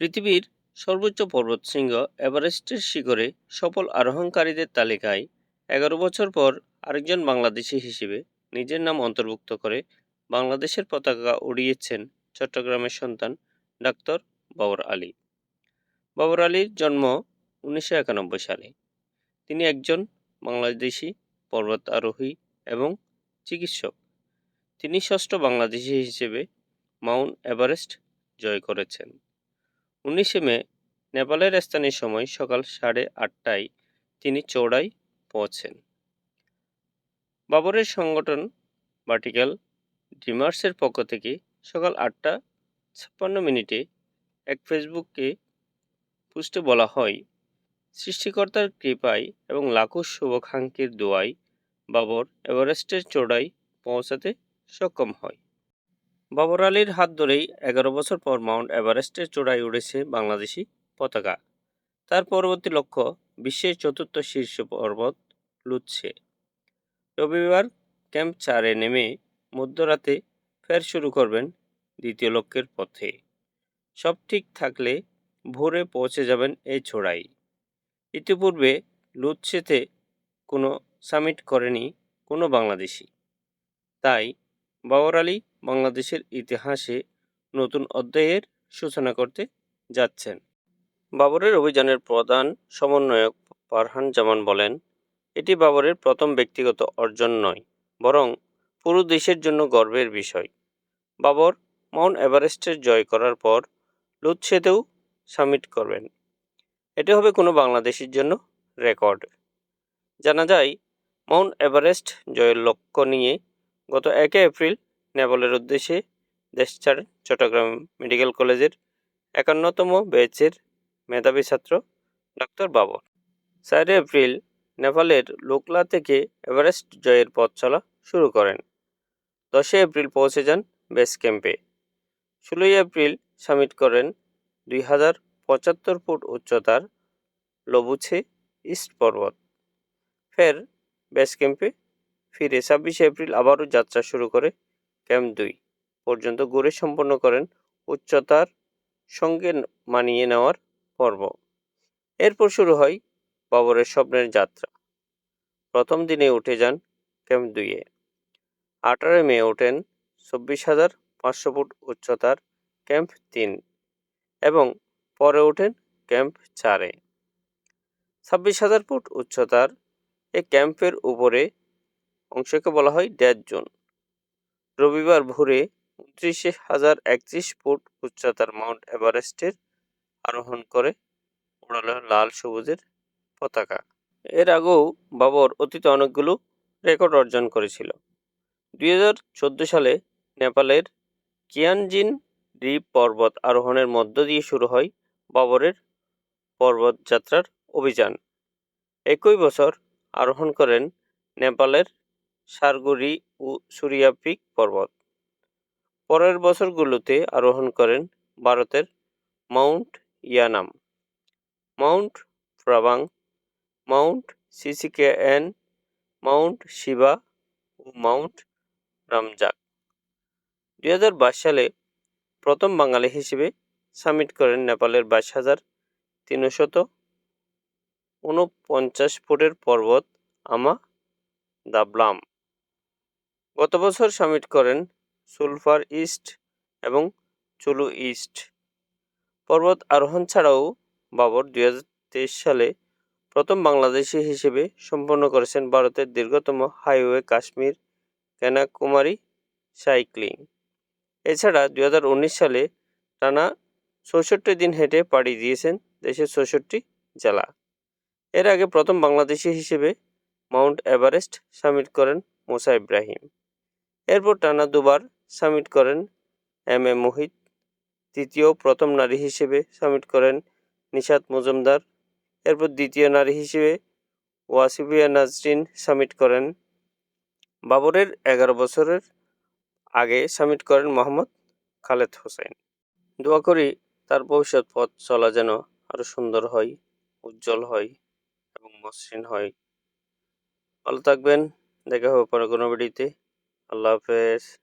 পৃথিবীর সর্বোচ্চ পর্বতশৃঙ্গ এভারেস্টের শিখরে সফল আরোহণকারীদের তালিকায় এগারো বছর পর আরেকজন বাংলাদেশি হিসেবে নিজের নাম অন্তর্ভুক্ত করে বাংলাদেশের পতাকা উড়িয়েছেন চট্টগ্রামের সন্তান ডাক্তার বাবর আলী। বাবর আলীর জন্ম উনিশশো একানব্বই সালে। তিনি একজন বাংলাদেশি পর্বত আরোহী এবং চিকিৎসক। তিনি ষষ্ঠ বাংলাদেশি হিসেবে মাউন্ট এভারেস্ট জয় করেছেন। উনিশে মে, নেপালের স্থানীয় সময় সকাল সাড়ে আটটায় তিনি চৌড়াই পৌঁছেন। বাবরের সংগঠন ভার্টিক্যাল ড্রিমার্সের পক্ষ থেকে সকাল আটটা ছাপ্পান্ন মিনিটে এক ফেসবুককে পোস্টে বলা হয়, সৃষ্টিকর্তার কৃপায় এবং লাখো শুভাকাঙ্ক্ষীর দোয়ায় বাবর এভারেস্টের চূড়ায় পৌঁছাতে সক্ষম হয়। বাবর আলীর হাত ধরেই এগারো বছর পর মাউন্ট এভারেস্টের চূড়ায় উড়েছে বাংলাদেশি পতাকা। তার পরবর্তী লক্ষ্য বিশ্বের চতুর্থ শীর্ষ পর্বত লুচ্ছে রবিবার ক্যাম্প চারে নেমে মধ্যরাতে ফের শুরু করবেন দ্বিতীয় লক্ষ্যের পথে। সব ঠিক থাকলে ভোরে পৌঁছে যাবেন এই চূড়ায়। ইতিপূর্বে লুৎসেতে কোনো সামিট করেনি কোনো বাংলাদেশি। তাই বাবর আলী বাংলাদেশের ইতিহাসে নতুন অধ্যায়ের সূচনা করতে যাচ্ছেন। বাবরের অভিযানের প্রধান সমন্বয়ক ফারহান জামান বলেন, এটি বাবরের প্রথম ব্যক্তিগত অর্জন নয়, বরং পুরো দেশের জন্য গর্বের বিষয়। বাবর মাউন্ট এভারেস্টের জয় করার পর লুৎসেতেও সামিট করবেন। এটি হবে কোনো বাংলাদেশির জন্য রেকর্ড। জানা যায়, মাউন্ট এভারেস্ট জয়ের লক্ষ্য নিয়ে গত একে এপ্রিল নেপালের উদ্দেশ্যে দেশ ছাড়েন চট্টগ্রাম মেডিকেল কলেজের একান্নতম ব্যাচের মেধাবী ছাত্র ডাক্তার বাবর। চার এপ্রিল নেপালের লোকলা থেকে এভারেস্ট জয়ের পথ চলা শুরু করেন। দশই এপ্রিল পৌঁছে যান বেস ক্যাম্পে। ষোলোই এপ্রিল সামিট করেন দুই হাজার পঁচাত্তর ফুট উচ্চতার লবুছে ইস্ট পর্বত। ফের বেস ক্যাম্পে ফিরে ছাব্বিশে এপ্রিল আবারও যাত্রা শুরু করে ক্যাম্প দুই। পর্যন্ত ঘুরে সম্পন্ন করেন উচ্চতার সঙ্গে মানিয়ে নেওয়ার পর্ব। এরপর শুরু হয় বাবরের স্বপ্নের যাত্রা। প্রথম দিনে উঠে যান ক্যাম্প দুইয়ে। আঠারোই মে ওঠেন চব্বিশ হাজার পাঁচশো ফুট উচ্চতার ক্যাম্প তিন এবং পরে ওঠেন ক্যাম্প চারে। ছাব্বিশ হাজার ফুট উচ্চতার এ ক্যাম্পের উপরে অংশকে বলা হয় ড্যাড জোন। রবিবার ভোরে উনত্রিশে হাজার একত্রিশ ফুট উচ্চতার মাউন্ট এভারেস্টের আরোহণ করে উড়াল লাল সবুজের পতাকা। এর আগেও বাবর অতীতে অনেকগুলো রেকর্ড অর্জন করেছিল। দুই হাজার চোদ্দ সালে নেপালের কিয়ানজিন দ্বীপ পর্বত আরোহণের মধ্য দিয়ে শুরু হয় বাবরের পর্বতযাত্রার অভিযান। একই বছর আরোহণ করেন নেপালের সারগুড়ি ও সুরিয়াপিক পর্বত। পরের বছরগুলোতে আরোহণ করেন ভারতের mount Yanam, mount Prabang, mount CCKN, mount Shiva ও মাউন্ট রামজাক। দুই হাজার বাইশ সালে প্রথম বাঙালি হিসেবে সামিট করেন নেপালের বাইশ হাজার তিনশত ঊনপঞ্চাশ ফুটের পর্বত আমা দাবলাম। গত বছর সামিট করেন সুলফার ইস্ট এবং চুলু ইস্ট। পর্বত আরোহণ ছাড়াও বাবর দুই হাজার তেইশ সালে প্রথম বাংলাদেশি হিসেবে সম্পন্ন করেছেন ভারতের দীর্ঘতম হাইওয়ে কাশ্মীর কন্যাকুমারী সাইক্লিং। এছাড়া দুই হাজার উনিশ সালে টানা চৌষট্টি দিন হেঁটে পাড়ি দিয়েছেন দেশের চৌষট্টি জেলা। এর আগে প্রথম বাংলাদেশি হিসেবে মাউন্ট এভারেস্ট সামিট করেন মোসা ইব্রাহিম। এরপর টানা দুবার সামিট করেন এম এ মোহিত তৃতীয় প্রথম নারী হিসেবে সামিট করেন নিশাত মজুমদার। এরপর দ্বিতীয় নারী হিসেবে ওয়াসিফিয়া নাজরিন সামিট করেন। বাবরের এগারো বছরের আগে সামিট করেন মোহাম্মদ খালেদ হোসেন। দোয়া করি তার ভবিষ্যৎ পথ চলা যেন আরও সুন্দর হয়, উজ্জ্বল হয় এবং মসৃণ হয়। ভালো থাকবেন। দেখা হবে পরে কোনো ভিডিওতে। I love this.